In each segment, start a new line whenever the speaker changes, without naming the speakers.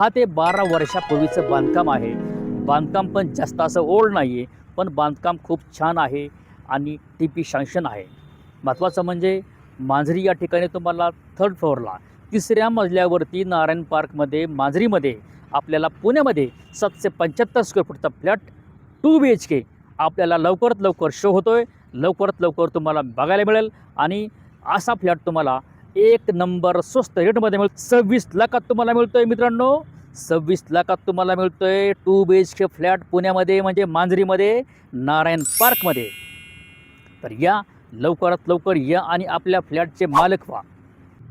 हा ते बारा वर्षापूर्वीचं बांधकाम आहे. बांधकाम पण जास्त असं ओल्ड नाही आहे पण बांधकाम खूप छान आहे आणि टी पी सँक्शन आहे. महत्त्वाचं म्हणजे मांजरी या ठिकाणी तुम्हाला थर्ड फ्लोअरला तिसऱ्या मजल्यावरती नारायण पार्कमध्ये मांजरीमध्ये आपल्याला पुण्यामध्ये सातशे पंच्याहत्तर square फूटचा flat two B H K आपल्याला लवकरात लवकर शो होतो आहे लवकरात लवकर तुम्हाला बघायला मिळेल आणि असा फ्लॅट तुम्हाला एक नंबर स्वस्त रेटमध्ये मिळतो. सव्वीस लाखात तुम्हाला मिळतो आहे मित्रांनो. सव्वीस लाखात तुम्हाला मिळतो आहे two B H K flat पुण्यामध्ये म्हणजे मांजरीमध्ये नारायण पार्कमध्ये. तर या लवकरात लवकर या आणि आपल्या फ्लॅटचे मालक व्हा.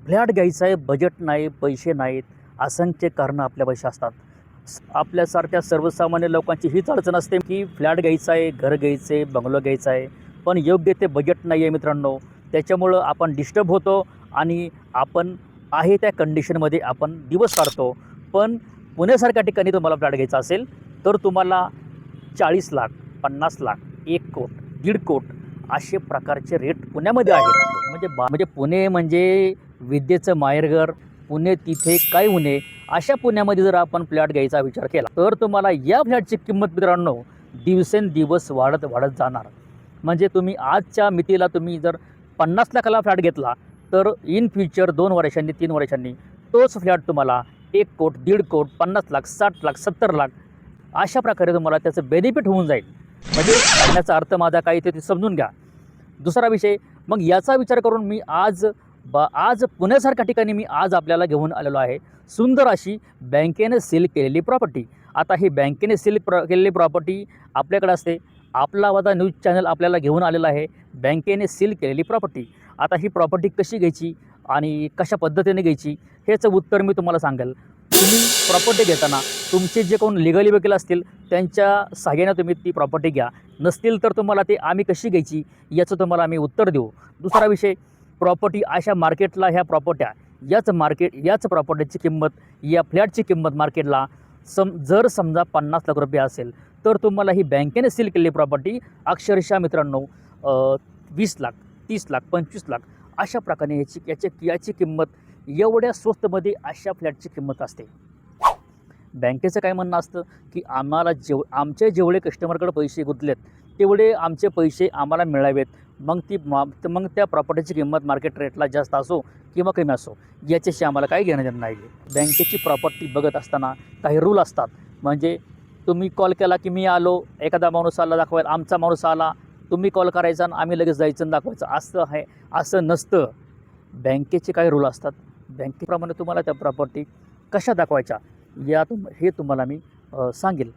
फ्लॅट घ्यायचा आहे बजेट नाही पैसे नाहीत. असंख्य कारणं आपल्या पैसे असतात. आपल्यासारख्या सर्वसामान्य लोकांची हीच अडचण असते की फ्लॅट घ्यायचा आहे घर घ्यायचं आहे बंगलो घ्यायचा आहे. पण योग्य ते बजेट नाही आहे मित्रांनो. त्याच्यामुळं आपण डिस्टर्ब होतो. आणि आपण आहे त्या कंडिशनमध्ये आपण दिवस काढतो. पण पुण्यासारख्या ठिकाणी तुम्हाला फ्लॅट घ्यायचा असेल तर तुम्हाला चाळीस लाख पन्नास लाख एक कोट दीड कोट असे प्रकारचे रेट पुण्यामध्ये आहेत. म्हणजे बा म्हणजे पुणे म्हणजे विद्येचं माहेरघर पुणे तिथे काय उणे अशा पुण्यामध्ये जर आपण फ्लॅट घ्यायचा विचार केला तर तुम्हाला या फ्लॅटची किंमत मित्रांनो दिवसेंदिवस वाढत वाढत जाणार. म्हणजे तुम्ही आजच्या मितीला तुम्ही जर पन्नास लाखाला फ्लॅट घेतला तर इन फ्युचर दोन वर्षांनी तीन वर्षांनी तोच फ्लॅट तुम्हाला एक कोट दीड कोट पन्नास लाख साठ लाख सत्तर लाख अशा प्रकारे तुम्हाला त्याचं बेनिफिट होऊन जाईल. म्हणजे सांगण्याचा अर्थ माझा काही ते ते समजून घ्या. दुसरा विषय मग याचा विचार करून मी आज बा आज पुण्यासारख्या ठिकाणी मी आज आपल्याला घेऊन आलेलो आहे. सुंदर अशी बँकेने सील केलेली प्रॉपर्टी आता ही बँकेने सील प्र केलेली प्रॉपर्टी आपल्याकडे असते. आपला वादा न्यूज चॅनल आपल्याला घेऊन आलेला आहे. बँकेने सील केलेली प्रॉपर्टी आता ही प्रॉपर्टी कशी घ्यायची आणि कशा पद्धतीने घ्यायची ह्याचं उत्तर मी तुम्हाला सांगेल. तुम्ही प्रॉपर्टी घेताना तुमचे जे कोण लिगली वकील असतील त्यांच्या सहाय्याने तुम्ही ती प्रॉपर्टी घ्या. नसतील तर तुम्हाला ते आम्ही कशी घ्यायची याचं तुम्हाला आम्ही उत्तर देऊ. दुसरा विषय प्रॉपर्टी अशा मार्केटला ह्या प्रॉपर्ट्या याच मार्केट याच प्रॉपर्टीची किंमत या फ्लॅटची किंमत मार्केटला सम जर समजा पन्नास लाख रुपये असेल तर तुम्हाला ही बँकेने सील केलेली प्रॉपर्टी अक्षरशः मित्रांनो वीस लाख. तीस लाख पंचवीस लाख अशा प्रकारे याची याची याची किंमत एवढ्या स्वस्तमध्ये अशा फ्लॅटची किंमत असते. बँकेचं काय म्हणणं असतं की आम्हाला जेव आमचे जेवढे कस्टमरकडे पैसे गुंतलेत तेवढे आमचे पैसे आम्हाला मिळावेत. मग ती मा मग त्या प्रॉपर्टीची किंमत मार्केट रेटला जास्त असो किंवा कमी असो याच्याशी आम्हाला काही घेणं देणं नाही बँकेची प्रॉपर्टी बघत असताना काही रूल असतात. म्हणजे तुम्ही कॉल केला की मी आलो एखादा माणूस आला दाखवायला आमचा माणूस आला तुम्ही कॉल करायचा आणि आम्ही लगेच जायचं आणि दाखवायचं. असं आहे असं नसतं. बँकेचे काही रूल असतात. बँकेप्रमाणे तुम्हाला त्या प्रॉपर्टी कशा दाखवायच्या या तुम हे तुम्हाला मी सांगेल.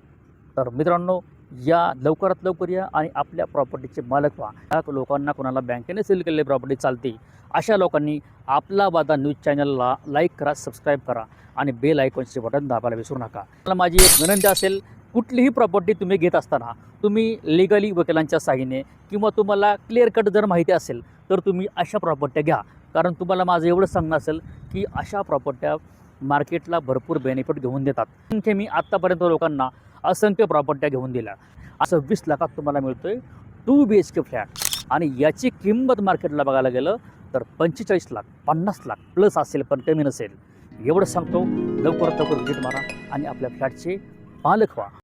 तर मित्रांनो या लवकरात लवकर या आणि आपल्या प्रॉपर्टीचे मालक व्हा. या लोकांना कोणाला बँकेने सेल केलेली प्रॉपर्टी चालते अशा लोकांनी आपला वादा न्यूज चॅनलला लाईक करा सबस्क्राईब करा आणि बेल आयकॉनचे बटन दाबायला विसरू नका. मला माझी एक विनंती असेल कुठलीही प्रॉपर्टी तुम्ही घेत असताना तुम्ही लिगली वकिलांच्या साहाय्याने किंवा तुम्हाला क्लिअर कट जर माहिती असेल तर तुम्ही अशा प्रॉपर्ट्या घ्या. कारण तुम्हाला माझं एवढं सांगणं असेल की अशा प्रॉपर्ट्या मार्केटला भरपूर बेनिफिट घेऊन देतात. संख्ये मी आत्तापर्यंत लोकांना असंख्य प्रॉपर्ट्या घेऊन दिल्या. असं वीस लाखात तुम्हाला मिळतो आहे two B H K flat आणि याची किंमत मार्केटला बघायला गेलं तर पंचेचाळीस लाख पन्नास लाख प्लस असेल पण कमी नसेल. एवढं सांगतो लवकरात लवकर व्हिजिट मारा आणि आपल्या फ्लॅटचे मालक व्हा.